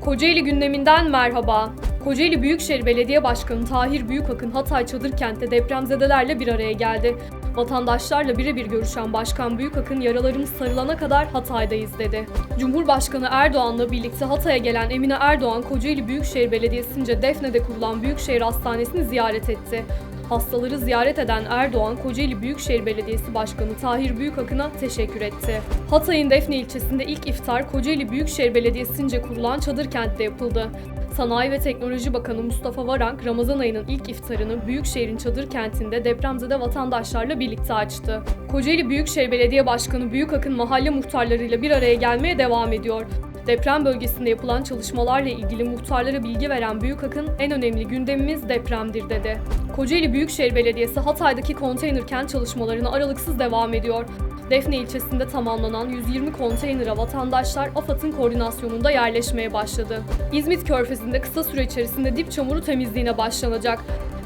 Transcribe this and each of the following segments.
Kocaeli gündeminden merhaba. Kocaeli Büyükşehir Belediye Başkanı Tahir Büyükakın Hatay Çadırkent'te depremzedelerle bir araya geldi. Vatandaşlarla birebir görüşen Başkan Büyükakın yaralarımız sarılana kadar Hatay'dayız dedi. Cumhurbaşkanı Erdoğan'la birlikte Hatay'a gelen Emine Erdoğan, Kocaeli Büyükşehir Belediyesi'nce Defne'de kurulan Büyükşehir Hastanesi'ni ziyaret etti. Hastaları ziyaret eden Erdoğan, Kocaeli Büyükşehir Belediyesi Başkanı Tahir Büyükakın'a teşekkür etti. Hatay'ın Defne ilçesinde ilk iftar Kocaeli Büyükşehir Belediyesi'nce kurulan çadır kentte yapıldı. Sanayi ve Teknoloji Bakanı Mustafa Varank, Ramazan ayının ilk iftarını Büyükşehir'in çadır kentinde depremzede vatandaşlarla birlikte açtı. Kocaeli Büyükşehir Belediye Başkanı Büyükakın mahalle muhtarlarıyla bir araya gelmeye devam ediyor. Deprem bölgesinde yapılan çalışmalarla ilgili muhtarlara bilgi veren Büyükakın en önemli gündemimiz depremdir dedi. Kocaeli Büyükşehir Belediyesi Hatay'daki konteyner kent çalışmalarına aralıksız devam ediyor. Defne ilçesinde tamamlanan 120 konteynere vatandaşlar AFAD'ın koordinasyonunda yerleşmeye başladı. İzmit Körfezi'nde kısa süre içerisinde dip çamuru temizliğine başlanacak.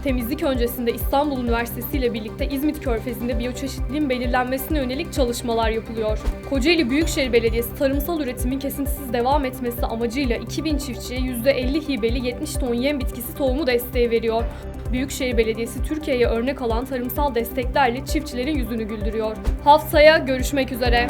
Temizlik öncesinde İstanbul Üniversitesi ile birlikte İzmit Körfezi'nde biyoçeşitliliğin belirlenmesine yönelik çalışmalar yapılıyor. Kocaeli Büyükşehir Belediyesi tarımsal üretimin kesintisiz devam etmesi amacıyla 2000 çiftçiye %50 hibeli 70 ton yem bitkisi tohumu desteği veriyor. Büyükşehir Belediyesi Türkiye'ye örnek alan tarımsal desteklerle çiftçilerin yüzünü güldürüyor. Haftaya görüşmek üzere.